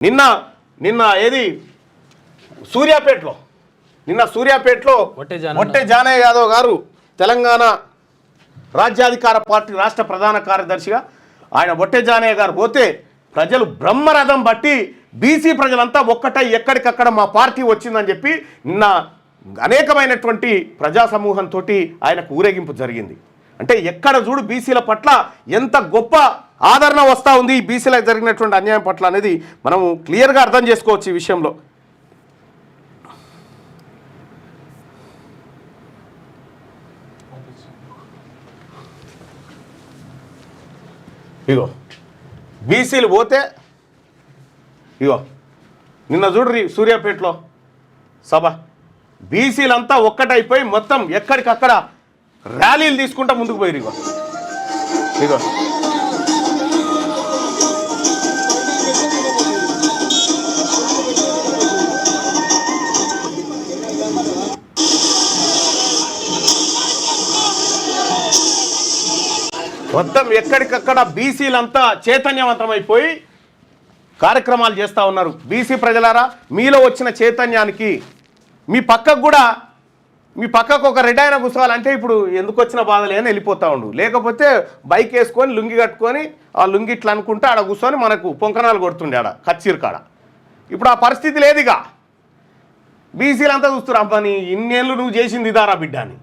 నిన్న నిన్న ఏది? సూర్యాపేటలో. నిన్న సూర్యాపేటలో ఒట్టే. మొట్టే జానయ్య యాదవ్ గారు తెలంగాణ రాజ్యాధికార పార్టీ రాష్ట్ర ప్రధాన కార్యదర్శిగా ఆయన బొట్టె జానయ్య గారు పోతే ప్రజలు బ్రహ్మరథం బట్టి బీసీ ప్రజలంతా ఒక్కటై ఎక్కడికక్కడ మా పార్టీ వచ్చిందని చెప్పి నిన్న అనేకమైనటువంటి ప్రజా సమూహంతో ఆయనకు ఊరేగింపు జరిగింది. అంటే ఎక్కడ చూడు బీసీల పట్ల ఎంత గొప్ప ఆదరణ వస్తూ ఉంది బీసీలకు జరిగినటువంటి అన్యాయం పట్ల అనేది మనము క్లియర్గా అర్థం చేసుకోవచ్చు ఈ విషయంలో. ఇగో బీసీలు పోతే ఇగో నిన్న చూడ్రి సూర్యాపేటలో సభ. బీసీలంతా ఒక్కటైపోయి మొత్తం ఎక్కడికక్కడ ర్యాలీలు తీసుకుంటా ముందుకు పోయి ఇగో. ఇగో మొత్తం ఎక్కడికక్కడ బీసీలంతా చైతన్యవంతమైపోయి కార్యక్రమాలు చేస్తూ ఉన్నారు. బీసీ ప్రజలారా మీలో వచ్చిన చైతన్యానికి మీ పక్కకు కూడా మీ పక్కకు ఒక రెడ్ కూర్చోవాలంటే ఇప్పుడు ఎందుకు వచ్చిన బాధ లేని వెళ్ళిపోతా ఉండు. లేకపోతే బైక్ వేసుకొని లుంగి కట్టుకొని ఆ లుంగి ఇట్లా అనుకుంటే ఆడ కూర్చొని మనకు పొంకనాలు కొడుతుండే ఆడ కచ్చీరు కాడ. ఇప్పుడు ఆ పరిస్థితి లేదుగా. బీసీలంతా చూస్తున్నారు అబ్బా నీ ఇన్నేళ్ళు నువ్వు చేసింది ఇదారా బిడ్డ అని.